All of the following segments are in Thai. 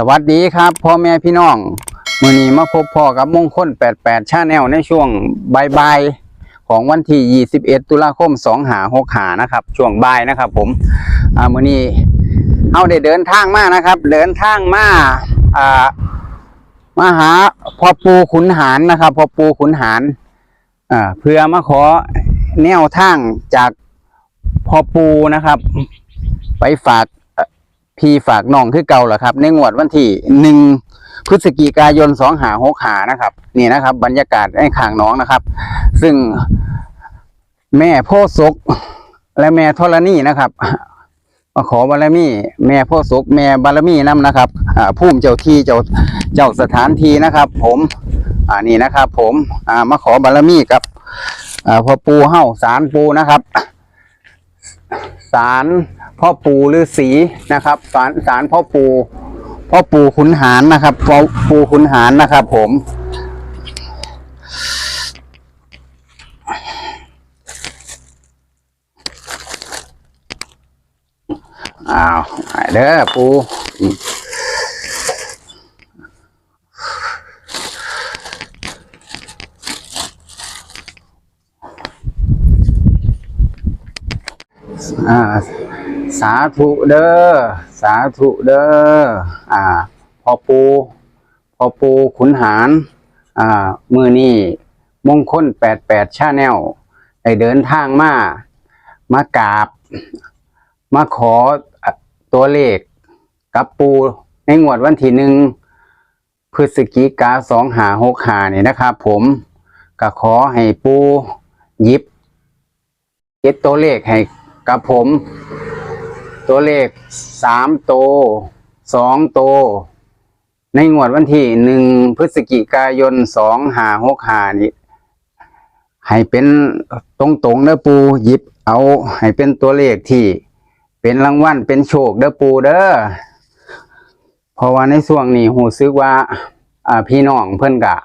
สวัสดีครับพ่อแม่พี่น้องมือนี้มาพบพ่อกับมงคล 88ชาแนลในช่วงบ่ายๆของวันที่ 21 ตุลาคม 2 หา6หานะครับ ช่วงบ่ายนะครับผมอ่ามือนี้เอาได้เดินทางมานะครับ เดินทางมาอ่ามาหาพ่อปูขุนหารนะครับพ่อปูขุนหารอ่าเพื่อมาขอแนวทางจากพ่อปูนะครับ ไปฝาก พี่ฝากน้องคือเก่าเหรอครับ ในงวดวันที่หนึ่งพฤศจิกายนสองหาหกหานะครับ นี่นะครับ บรรยากาศไอ้ขางน้องนะครับ ซึ่งแม่โพธิ์ศกและแม่ธรณีนะครับมาขอบารมี แม่พธิ์ศกแม่บารมีน้ำนะครับอ่าพุ่มเจ้าที่เจ้าเจ้าสถานที่นะครับ ผมอ่านี่นะครับ ผมอ่ามาขอบารมีกับอ่าพ่อปูเฮ้าสารปูนะครับสาร พ่อปู่ฤาษีนะครับสารสารพ่อปู่พ่อปู่ขุนหารนะครับพ่อปู่ขุนหารนะครับ ผม อ้าวเด้อปูอืมอ่า สาธุเด้อสาธุเด้ออ่าพอปูพอปูขุนหารอ่ามือนี่มงคลแปดแปดชาแนลได้เดินทางมามากราบ มาขอตัวเลขกับปูในงวดวันที่หนึ่งพฤศจิกาสองหาหกหาเนี่ยนะครับผมก็ขอให้ปูยิบเก็บตัวเลขให้กับผม ตัวเลขสามโตสองโต ในงวดวันที่หนึ่งพฤศจิกายนสองหาหกหานี่ให้เป็นตรงตรงๆเด้อปูหยิบเอาให้เป็นตัวเลขที่ เป็นรางวัลเป็นโชคเด้อปูเด้อเพราะว่าในช่วงนี้หูซึกว่าพี่น้องเพิ่อนกะ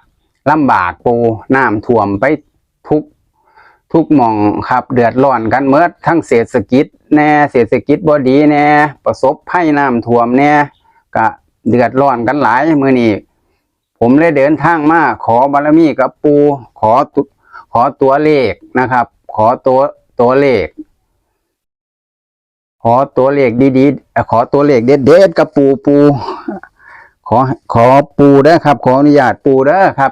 ลำบากปูน้ำท่วมไป ทุกหมองครับเดือดร้อนกันเมื่อทั้งเศรษฐกิจแน่เศรษฐกิจบ่ดีแน่ประสบภัยน้ำท่วมแน่ก็เดือดร้อนกันหลายมือนี้ผมเลยเดินทางมาขอบารมีกับปูขอขอตัวเลขนะครับ ขอตัวตัวเลข ขอตัวเลขดีๆขอตัวเลขเด็ดๆกับปูปู ขอขอปูเด้อครับ ขออนุญาตปูเด้อครับ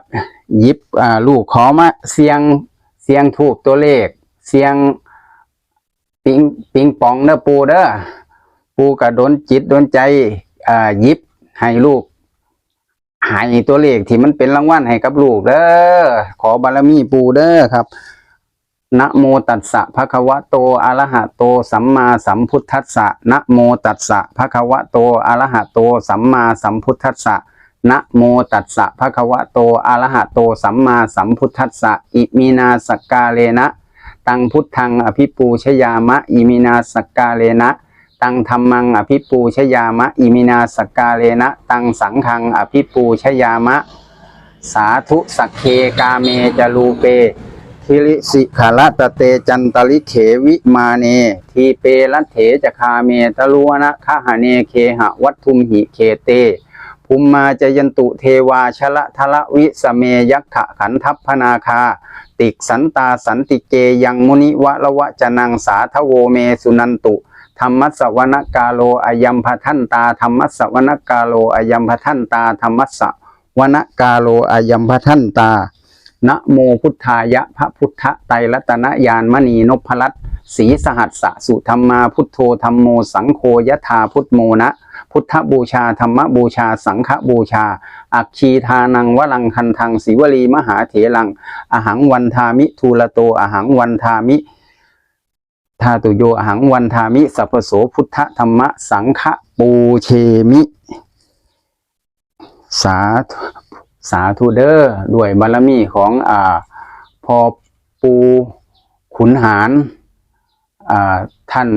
หยิบอ่าลูกขอมาเสียง สียงถูกตัวเลข เสียงปิงปิงปองเด้อปูเด้อปูกระโดนจิตโดนใจอ่ายิบให้ลูกให้ตัวเลขที่มันเป็นรางวัลให้กับลูกเด้อขอบารมีปูเด้อครับนะโมตัสสะภะคะวะโตอะระหะโต สัมมาสัมพุทธัสสะนะโมตัสสะภะคะวะโตอะระหะโต สัมมาสัมพุทธัสสะ นะโมตัสสะภะคะวะโตอะระหะโตสัมมาสัมพุทธัสสะอิมินาสกกาเลนะ ตังพุทธังอภิปูชยามะอิมินาสกกาเลนะ ตังธรรมังอภิปูชยามะอิมินาสกกาเลนะ ตังสังฆังอภิปูชยามะ สาธุสักเคกาเมจรูเปทิริสิขาลตเตจันตลิเขวิมาเน ทีเปรัตเถจคาเมตะลุวนะคหเนเคหะวัตทุมหิเคเต ภูมมาจยันตุเทวาชละทละวิสเมยักขะขันทัพพนาคา ติกสันตาสันติเกยังมุนิวะละวะจนังสาทโวเมสุนันตุธรรมสวนกาโลอายัมพทันตาธรรมสวนกาโลอายัมพทันตาธรรมสวนกาโลอายัมพทันตานะโมพุทธายะพระพุทธไตรรัตนยานมณีนพรัตน์ศรีสหัสสะสุธรรมาพุทโธธรรมโมสังโฆยะธาพุทโมนะ พุทธบูชาธรรมบูชา สังฆบูชา อักคีทานังวลังคันทังศิวลีมหาเถลัง อหังวันทามิทูลโตอหังวันทามิทาตุโยอหังวันทามิสัพโสพุทธธรรมสังฆปูเชมิ สาธุสาธุเดอ้อด้วยบารมีของอ่าพอปูขุนหารอ่าท่าน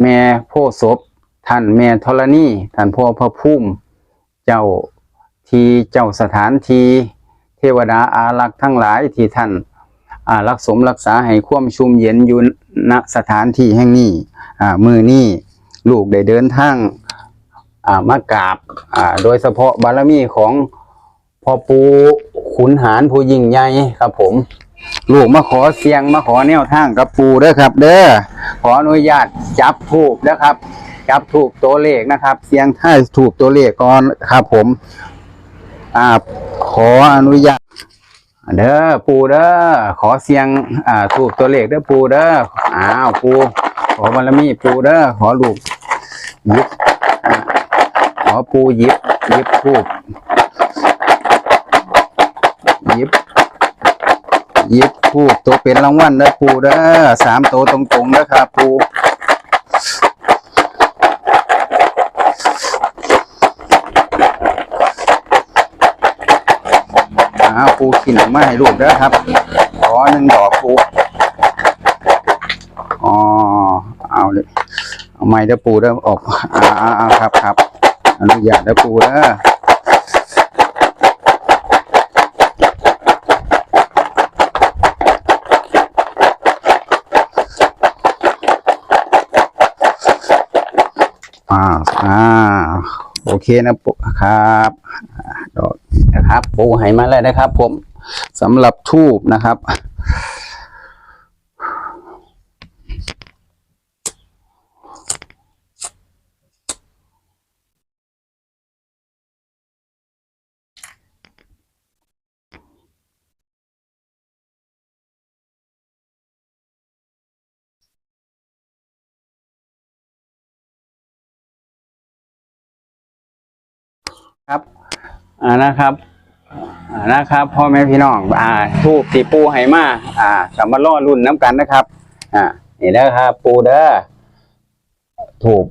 แม่โพศพ ท่านแม่ธรณีท่านพ่อพระพุ่มเจ้าทีเจ้าสถานทีเทวดาอารักษ์ทั้งหลายที่ท่านอารักสมรักษาให้ความชุ่มเย็นอยู่ณสถานที่แห่งนี้มือนี้ลูกได้เดินทางามากราบาโดยเฉพาะบารมีของพ่อปูขุนหารผู้ยิ่งใหญ่ครับผม ลูกมาขอเสียงมาขอแนวทางกับปูเด้อครับ เด้อขออนุญาตจับถูกนะครับ จับถูกตัวเลขนะครับ เสียงท้ายถูกตัวเลขก่อนครับผม อ่า ขออนุญาตเด้อปูเด้อขอเสียง อ่า ถูกตัวเลขเด้อปูเด้ออ้าวปูขอบารมีปูเด้อขอลูกยิบขอปูยิบยิบทูบยิบยิบทูบตัวเป็นรางวัลเด้อปูเด้อสามตัวตรงๆเด้อครับปู อ้าปูกินออกมาให้ลูกเด้อครับ ขอหนึ่งดอกปูอ๋อเอาเลยเอาไม้เด้อปูเด้อออกอ่าอ่าอ่าครับครับอนุญาตเด้อปูเด้ออ่าอ่าโอเคนะปูครับอ่าดอกนะครับ ปูให้มาแล้วนะครับ ผมสำหรับทูบนะครับครับ อ่า นะครับ นะครับพ่อแม่พี่น้องอ่าทูบตีปูไหมาอ่าสำมาล่อรุ่นน้ำกันนะครับ อ่านี่นะครับ ปูเด้อถูก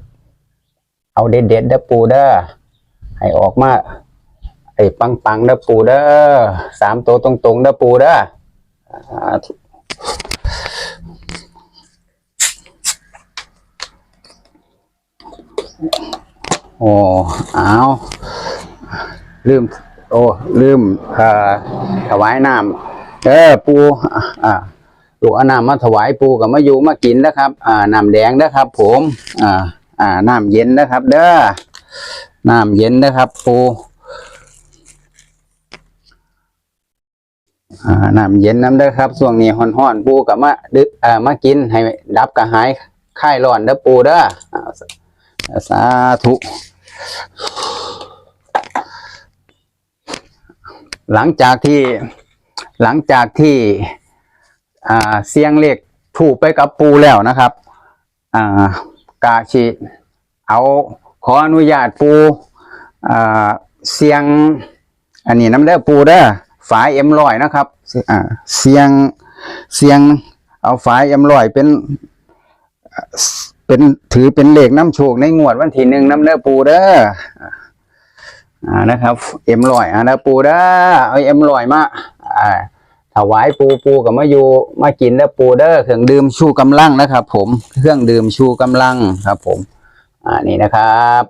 เอาเด็ดเด็ดเด้อปูเด้อให้ออกมาไอ้ปังปังเด้อปูเด้อสามตัวตรงตรงเด้อปูเด้ออ่าโอ้เอาลืม โอ้ลืมเอ่อถวายน้ำเออปูอ่าลูกเอาน้ำมาถวายปูกับมาอยู่มากินนะครับ อ่าน้ำแดงนะครับ ผมอ่าอ่าน้ำเย็นนะครับ เด้อน้ำเย็นนะครับปูอ่าน้ำเย็นน้ำเด้อครับช่วงนี้ฮ้อนๆปูกับมาดึกอ่ามากินให้ดับกระหายคลายร้อนเด้อปูเด้อสาธุ หลังจากที่หลังจากที่เสียงเลขถูกไปกับปูแล้วนะครับกาชิเอาขออนุญาตปูเสียง อันนี้น้ำเด้อปูเด้อฝายเอ็มลอยนะครับเสียงเสียงเอาฝายเอ็มลอยเป็นเป็นถือเป็นเหลขน้ำโชคในงวดวันที่หนึ่งน้ำเด้อปูเด้อ อ่านะครับเอ็มลอยอ่านะปูเด้อเอาเอ็มลอยมาอ่าถวายปูปูกับมาอยู่มากินเด้ปูเด้อเครื่องดื่มชูกำลังนะครับ ผมเครื่องดื่มชูกำลังครับ ผม อ่านี่นะครับ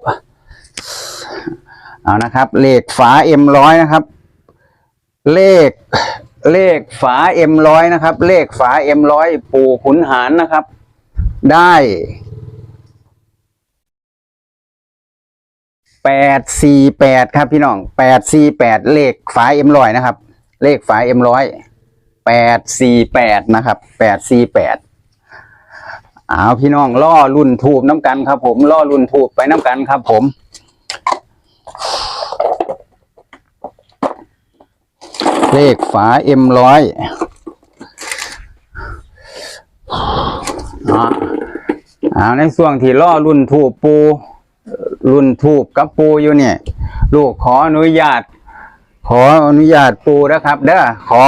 เอานะครับ เลขฝาเอ็มร้อยนะครับ เลขเลขฝาเอ็มร้อยนะครับ เลขฝาเอ็มร้อยปูขุนหารนะครับ ได้ แปดสี่แปดครับพี่น้องแปดสี่แปดเลขฝาเอ็มร้อยนะครับ เลขฝาเอ็มร้อยแปดสี่แปดนะครับแปดสี่แปดเอาพี่น้องล่อรุ่นทูบน้ำกันครับ ผมล่อรุ่นทูบไปน้ำกันครับ ผม เลขฝาเอ็มร้อยอ่าในช่วงที่ล่อรุ่นทูบปู รุ่นทูบกับปูอยู่เนี่ย ลูกขออนุญาต ขออนุญาตปูนะครับ เด้อขอ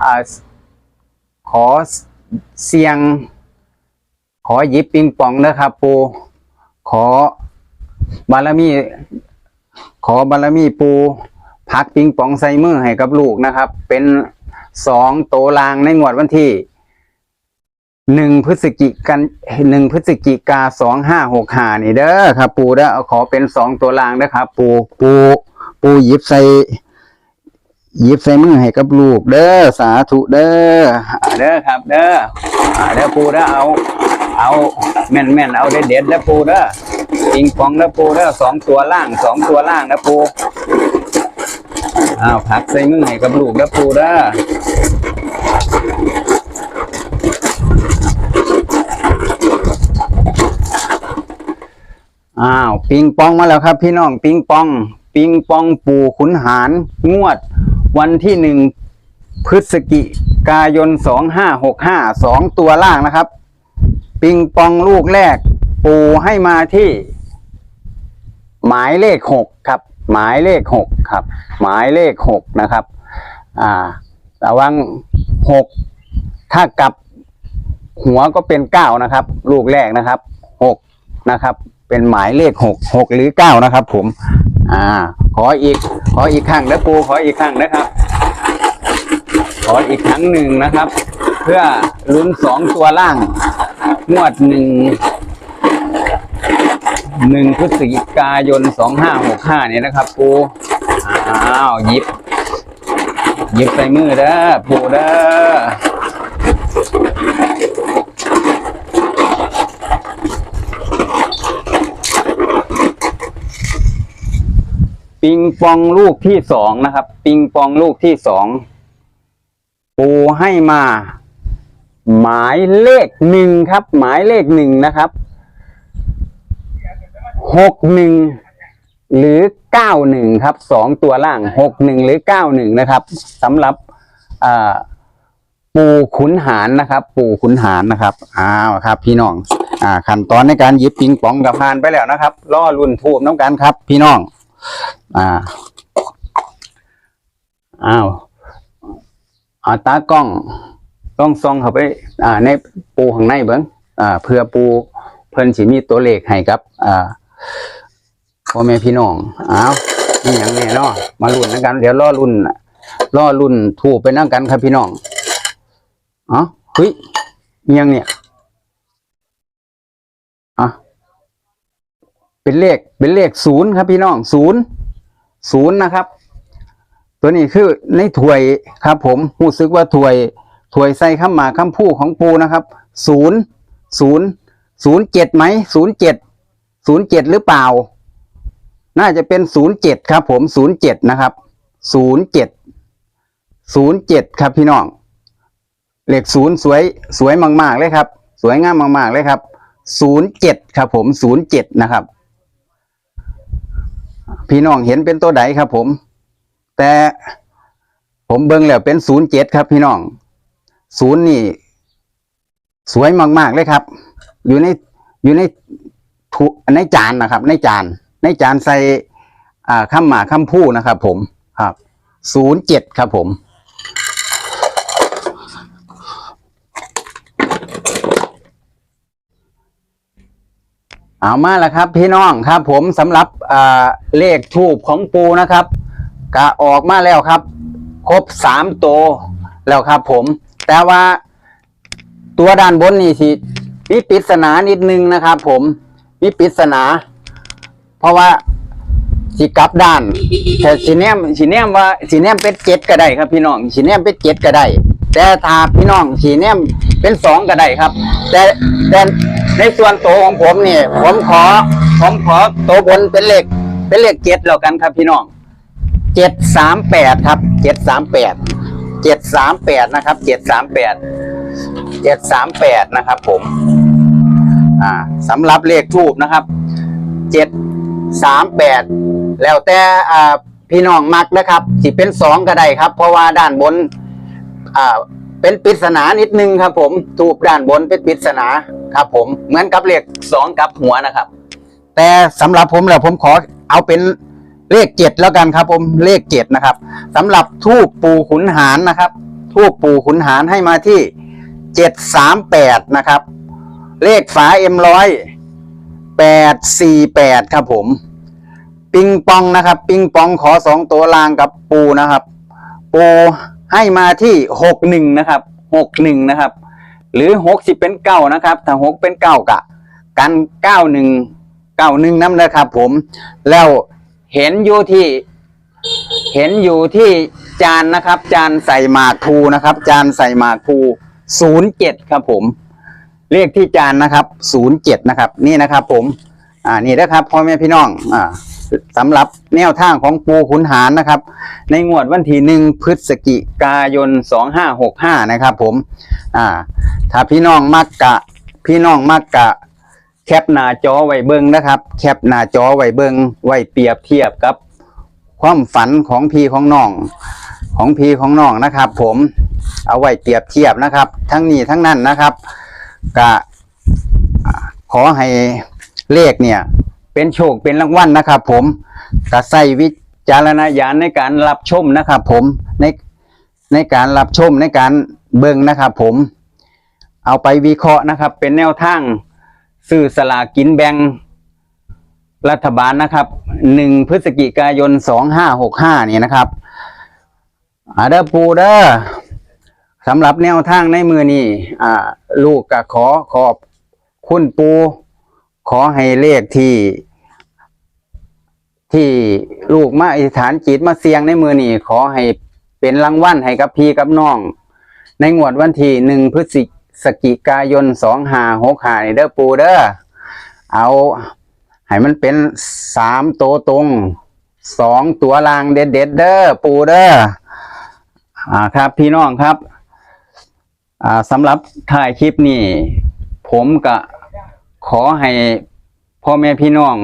อ่าขอเสียง ขอหยิบปิงปองนะครับ ปู ขอบารมี ขอบารมีปูพักปิงปองใส่มือให้กับลูกนะครับ เป็นสองโตลางในงวดวันที่ หนึ่งพฤศจิกันหนึ่งพฤศจิกาสองห้าหกห้านี่เด้อครับ ปูเด้อขอเป็นสองตัวลางนะครับ ปูปู ปูหยิบใส่หยิบใส่มือให้กับลูกเด้อสาธุเด้อเด้อครับ เด้อเด้อปูเด้อเอาเอาแม่นแม่นเอาเด็ดเด็ดเด้อปูเด้อปิงปองนะปูแล้วสองตัวล่างสองตัวล่างนะปูอ้าวพักใส่มือให้กับลูกนะปูเด้อ อ้าวปิงปองมาแล้วครับ พี่น้องปิงปอง ปิงปองปู่ขุนหาร งวด วันที่หนึ่งพฤศจิกายนสองห้าหกห้าสองตัวล่างนะครับ ปิงปองลูกแรก ปูให้มาที่ หมายเลขหกครับ หมายเลขหกครับ หมายเลขหกนะครับ อ่าระวังหกถ้ากลับหัวก็เป็นเก้านะครับ ลูกแรกนะครับหกนะครับ เป็นหมายเลขหกหกหรือเก้านะครับ ผม อ่า ขออีก ขออีกครั้งนะปูขออีกครั้งนะครับ ขออีกครั้งหนึ่งนะครับ เพื่อลุ้นสองตัวล่างงวดหนึ่งหนึ่งพฤศจิกายนสองห้าหกห้าเนี่ยนะครับ ปูอ้าวหยิบหยิบใส่มือเด้อปูเด้อ ปิงปองลูกที่สองนะครับ ปิงปองลูกที่สองปูให้มา หมายเลขหนึ่งครับ หมายเลขหนึ่งนะครับหกหนึ่งหรือเก้าหนึ่งครับสองตัวล่างหกหนึ่งหรือเก้าหนึ่งนะครับสำหรับปูขุนหารนะครับ ปูขุนหารนะครับอ้าวครับ พี่น้องอ่าขั้นตอนในการหยิบปิงปองกับพานไปแล้วนะครับล่อรุ่นทูบน้ำกันครับ พี่น้อง อ่าอ้าวอาตากล้องต้องซองเข้าไป อ่า ในปูข้างในเบิ้งอ่า เพื่อปูเพิ่นสิมีตัวเลขให้กับ อ่าพ่อแม่พี่น้องอ้าวนี่อย่างแน่เนาะมาลุ้นนำกัน เดี๋ยวรอรุ่นรอรุ่นถูกไปนั่งกันครับพี่น้องอ๋อเฮ้ยอิหยังเนี่ยอะเป็นเลขเป็นเลขศูนย์ครับพี่น้องศูนย์ ศูนย์นะครับ ตัวนี้คือในถ้วยครับ ผมรู้สึกว่าถ้วยถ้วยใส่ข้ามหมากข้ามผู้ของปูนะครับศูนย์ศูนย์ศูนย์เจ็ดไหมศูนย์เจ็ดศูนย์เจ็ดหรือเปล่า น่าจะเป็นศูนย์เจ็ดครับ ผมศูนย์เจ็ดนะครับศูนย์เจ็ดศูนย์เจ็ดครับพี่น้องเหลขศูนย์สวยสวยมาก ๆ เลยครับ สวยงามมาก ๆ เลยครับศูนย์เจ็ดครับผมศูนย์เจ็ดนะครับ พี่น้องเห็นเป็นตัวใดครับ ผม แต่ผมเบิ่งแล้วเป็นศูนย์เจ็ดครับ พี่น้องศูนย์นี่ สวยมาก ๆ เลยครับ อยู่ในอยู่ในถุในจานนะครับ ในจาน ในจานใส่อ่าข้ามหมาข้ามผู้นะครับ ผมครับศูนย์เจ็ดครับผม เอามาแล้วครับ พี่น้องครับ ผมสำหรับเลขทูบของปูนะครับกะออกมาแล้วครับ ครบสามตัวแล้วครับ ผม แต่ว่าตัวด้านบนนี่สิมีปริศนานิดนึงนะครับ ผมมีปริศนา เพราะว่าสิกลับด้านแต่สีเนียมสีเนียมว่าสีเนียมเป็นเจ็ดก็ได้ครับ พี่น้องสีเนียมเป็นเจ็ดก็ได้ แต่ถ้าพี่น้องสีเนี่ยเป็นสองก็ได้ครับ แต่แต่ในส่วนโตของผมเนี่ยผมขอ ผมขอโตบนเป็นเลขเป็นเลขเจ็ดแล้วกันครับ พี่น้องเจ็ดสามแปดครับเจ็ดสามแปดเจ็ดสามแปดนะครับเจ็ดสามแปดเจ็ดสามแปดนะครับ ผม อ่าสำหรับเลขทูบนะครับเจ็ดสามแปดแล้วแต่อ่าพี่น้องมักนะครับสิเป็นสองก็ได้ครับ เพราะว่าด้านบน อ่า เป็นปริศนานิดนึงครับ ผมทูบด้านบนเป็นปริศนาครับ ผมเหมือนกับเลขสองกับหัวนะครับ แต่สำหรับผมแล้วผมขอเอาเป็นเลขเจ็ดแล้วกันครับ ผมเลขเจ็ดนะครับสำหรับทูบปูขุนหารนะครับ ทูบปูขุนหารให้มาที่เจ็ดสามแปดนะครับ เลขฝาเอ็มร้อยแปดสี่แปดครับ ผม ปิงปองนะครับ ปิงปองขอสองตัวลางกับปูนะครับ ปู ให้มาที่หกหนึ่งนะครับหกหนึ่งนะครับ หรือหกสิบเป็นเก้านะครับ ถ้าหกเป็นเก้ากะ กันเก้าหนึ่งเก้าหนึ่งน้ำนะครับ ผมแล้วเห็นอยู่ที่ เห็นอยู่ที่จานนะครับ จานใส่หมากภูนะครับ จานใส่หมากภูศูนย์เจ็ดครับผมเลขที่จานนะครับศูนย์เจ็ดนะครับ นี่นะครับ ผม อ่านี่นะครับพ่อแม่พี่น้อง อ่า สำหรับแนวทางของปูขุนหารนะครับ ในงวดวันที่หนึ่งพฤศจิกายนสองห้าหกห้านะครับผม อ่า ถ้าพี่น้องมักกะ พี่น้องมักกะ แคปหน้าจอไว้เบิ้งนะครับ แคปหน้าจอไว้เบิ้งไว้เปรียบเทียบกับ ความฝันของพี่ของน้อง ของพี่ของน้องนะครับ ผม เอาไว้เปรียบเทียบนะครับ ทั้งนี้ทั้งนั้นนะครับ กะขอให้เลขเนี่ย เป็นโชคเป็นรางวัลนะครับผมกะใส่วิจารณญาณในการรับชมนะครับผมในในการรับชมในการเบิ่งนะครับผมเอาไปวิเคราะห์นะครับ เป็นแนวทางซื้อสลากกินแบ่งรัฐบาลนะครับหนึ่งพฤศจิกายนสองห้าหกห้านี่นะครับอาเดอปูเดอร์สำหรับแนวทางในมือนี่ลูกก็ขอขอบคุณปู ขอให้เลขที่ที่ลูกมาอธิษฐานจิตมาเสียงในมือนี่ขอให้เป็นรางวัลให้กับพี่กับน้อง ในงวดวันที่หนึ่งพฤศจิกายนสองหาหกหาเด้อปูเด้อเอาให้มันเป็นสามตัวตรงสองตัวลางเด็ดเด็ดเด้อปูเด้ออ่าครับพี่น้องครับอ่าสำหรับถ่ายคลิปนี้ ผมก็ ขอให้พ่อแม่พี่น้อง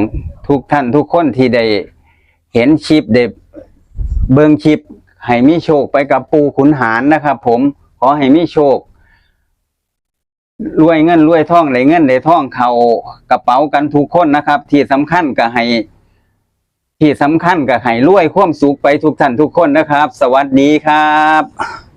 ทุกท่านทุกคนที่ได้เห็นคลิปได้เบิงคลิปให้มีโชคไปกับปูขุนหารนะครับ ผมขอให้มีโชครวยเงินรวยทองไหลเงินไหลทองเขากระเป๋ากันทุกคนนะครับ ที่สำคัญก็ให้ ที่สำคัญก็ให้รวยความสุขไปทุกท่านทุกคนนะครับ สวัสดีครับ